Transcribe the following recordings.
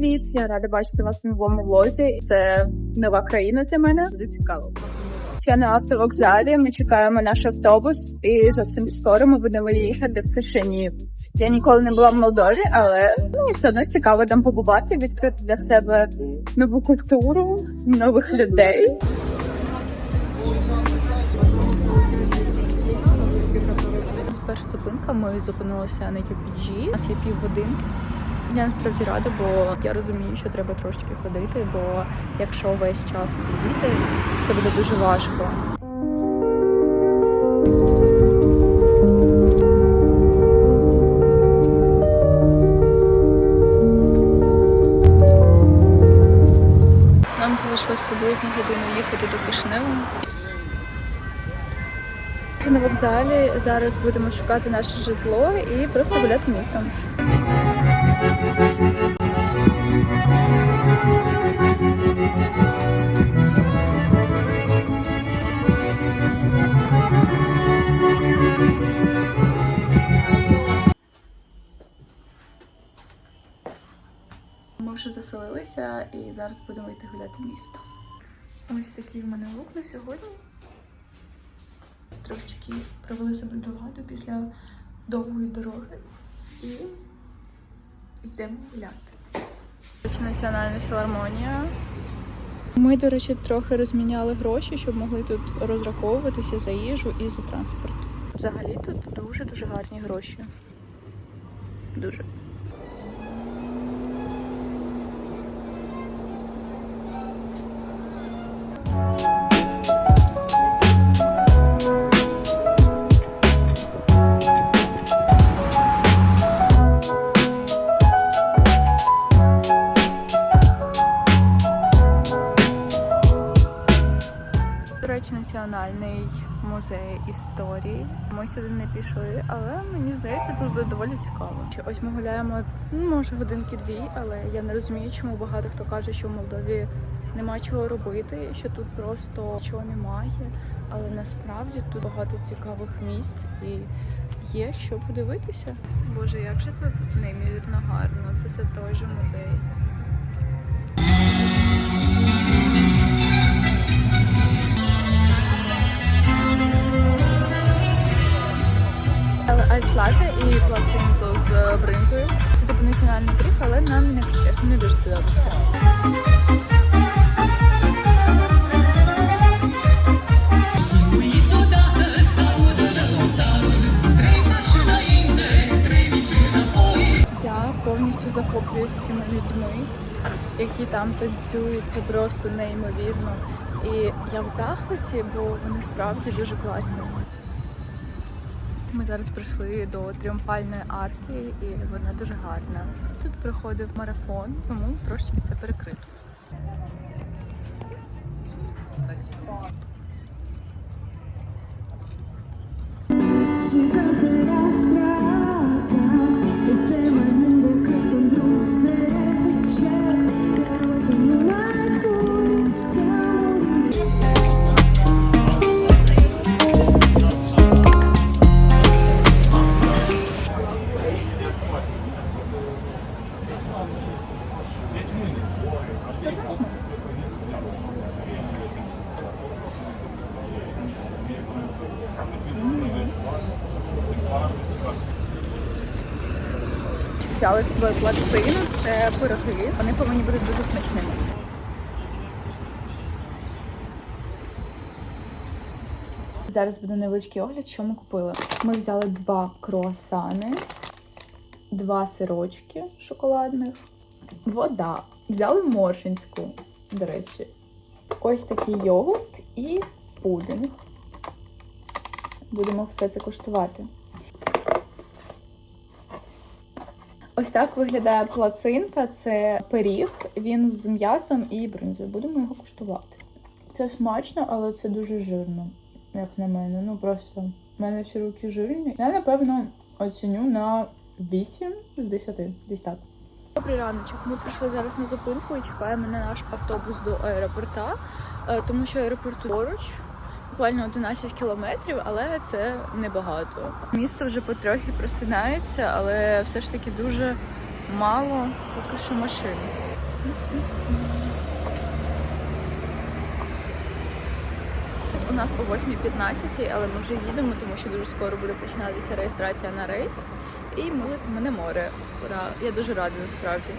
Привіт, я рада бачити вас в новому влозі. Це нова країна для мене. Буде цікаво. Я на автовокзалі. Ми чекаємо наш автобус, і зовсім скоро ми будемо їхати в Кишинів. Я ніколи не була в Молдові, але мені все одно цікаво там побувати, відкрити для себе нову культуру, нових людей. Перша зупинка ми зупинилися на UPG. У нас є півгодинки. Я насправді рада, бо я розумію, що треба трошки ходити, бо якщо весь час сидіти, це буде дуже важко. Нам залишилось приблизно годину їхати до Кишинева. На вокзалі зараз будемо шукати наше житло і просто гуляти містом. Ми вже заселилися і зараз будемо йти гуляти місто. Ось такий в мене лук на сьогодні. Трошечки привели себе до ладу після довгої дороги і йдемо гуляти. Національна філармонія. Ми, до речі, трохи розміняли гроші, щоб могли тут розраховуватися за їжу і за транспорт. Взагалі тут дуже-дуже гарні гроші. Дуже. Речі, національний музей історії. Ми сюди не пішли, але мені здається, тут буде доволі цікаво. Ось ми гуляємо, ну, може, годинки дві, але я не розумію, чому багато хто каже, що в Молдові нема чого робити, що тут просто нічого немає. Але насправді тут багато цікавих місць і є що подивитися. Боже, як же тут неймовірно гарно. Це все той же музей. Але і плаценту з бринзою. Це типу національний пиріг, але нам не чесно не дуже сподобався. Я повністю захоплююсь цими людьми, які там танцюють. Це просто неймовірно. І я в захваті, бо вони справді дуже класні. Ми зараз прийшли до тріумфальної арки, і вона дуже гарна. Тут проходив марафон, тому трошечки все перекрито. Взяли свою плацину, це пироги. Вони повинні бути дуже смачними. Зараз буде невеличкий огляд, що ми купили. Ми взяли два круасани, два сирочки шоколадних, вода. Взяли моршинську, до речі. Ось такий йогурт і пудинг. Будемо все це коштувати. Ось так виглядає плацинта. Це пиріг. Він з м'ясом і бринзою. Будемо його куштувати. Це смачно, але це дуже жирно, як на мене. Ну просто в мене всі руки жирні. Я напевно оціню на 8 з 10. Десь так. Добрий раночок. Ми прийшли зараз на зупинку і чекаємо на наш автобус до аеропорта, е, тому що аеропорт поруч. Буквально 11 кілометрів, але це небагато. Місто вже потрохи просинається, але все ж таки дуже мало поки що машин. У нас о 8.15, але ми вже їдемо, тому що дуже скоро буде починатися реєстрація на рейс. І ми летимо море. Ура! Я дуже рада насправді.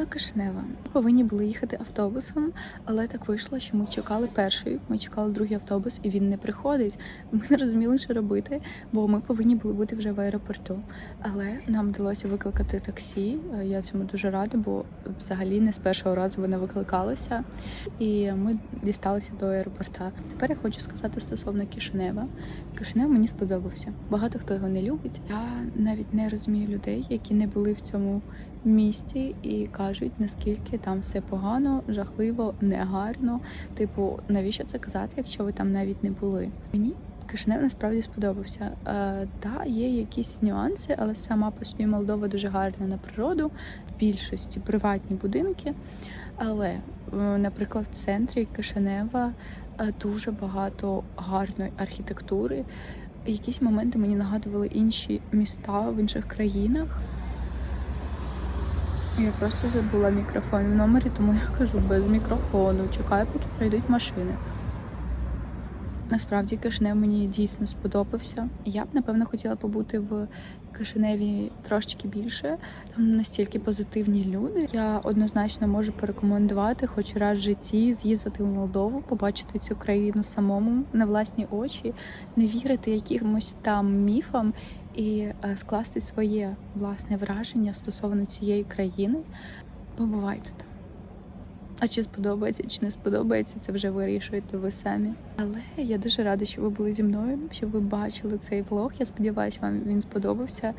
Стосовно Кишнева, повинні були їхати автобусом, але так вийшло, що ми чекали перший, ми чекали другий автобус, і він не приходить. Ми не розуміли, що робити, бо ми повинні були бути вже в аеропорту. Але нам вдалося викликати таксі. Я цьому дуже рада, бо взагалі не з першого разу воно викликалося, і ми дісталися до аеропорта. Тепер я хочу сказати стосовно Кишинева. Кишинев мені сподобався. Багато хто його не любить. Я навіть не розумію людей, які не були в цьому місті і кажуть, наскільки там все погано, жахливо, негарно. Типу, навіщо це казати, якщо ви там навіть не були? Мені Кишинев насправді сподобався. Е, та, є якісь нюанси, але сама по собі Молдова дуже гарна на природу, в більшості приватні будинки. Але, е, наприклад, в центрі Кишинева е, дуже багато гарної архітектури. Якісь моменти мені нагадували інші міста в інших країнах. Я просто забула мікрофон в номері, тому я кажу без мікрофону. Чекаю, поки прийдуть машини. Насправді Кишинев мені дійсно сподобався. Я б напевно хотіла побути в Кишиневі трошечки більше. Там настільки позитивні люди. Я однозначно можу порекомендувати хоч раз в житті з'їздити в Молдову, побачити цю країну самому на власні очі, не вірити якимось там міфам і е, скласти своє власне враження стосовно цієї країни. Побувайте там. А чи сподобається, чи не сподобається, це вже вирішуєте ви самі. Але я дуже рада, що ви були зі мною, що ви бачили цей влог. Я сподіваюся, вам він сподобався.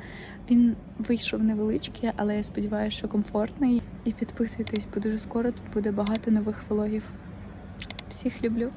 Він вийшов невеличкий, але я сподіваюся, що комфортний. І підписуйтесь, бо дуже скоро тут буде багато нових влогів. Всіх люблю.